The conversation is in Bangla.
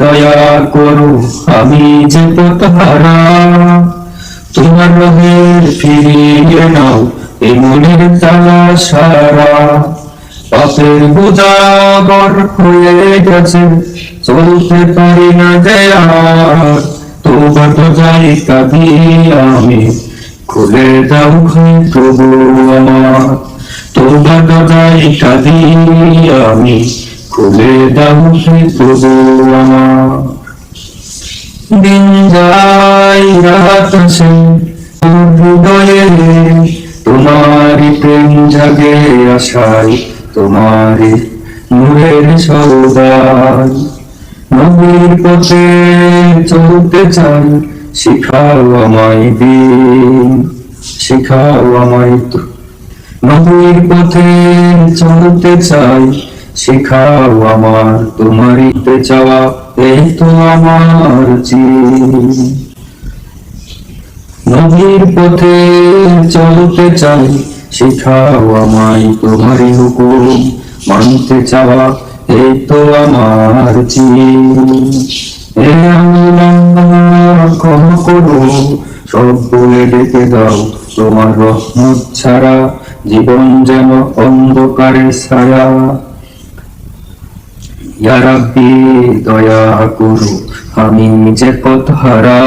দয়া করো আমি তোমার ফিরিয়ে নাও, এই মনের তালা সারা পাপের হয়ে গেছে, চলতে পারি না দেয়া তোমার যাই কাঁদি আমি, খুলে দাও প্রভু আমার। তোমার যাই কাঁদি আমি খুলে দাও তোমারি প্রেম জাগে আশায় তোমারি নূরের সৌদায়, নবীর পথে চলতে চাই, শিখাও আমায় দিন শিখাও আমায় নবীর পথে চলতে চাই শিখাও আমার তোমারিতে চাওয়া এই তো আমার নবীর পথে চলতে চাই, শিখাও আমায় তোমারই হুকুম। মানতে চাওয়া এই তো আমার ক্ষমা করো, সব বলে ডেকে দাও তোমার রহমত ছাড়া। জীবন যেন অন্ধকারে ছায়া। ইয়া রাব্বি দয়া করো আমি নিজের পথ হারা।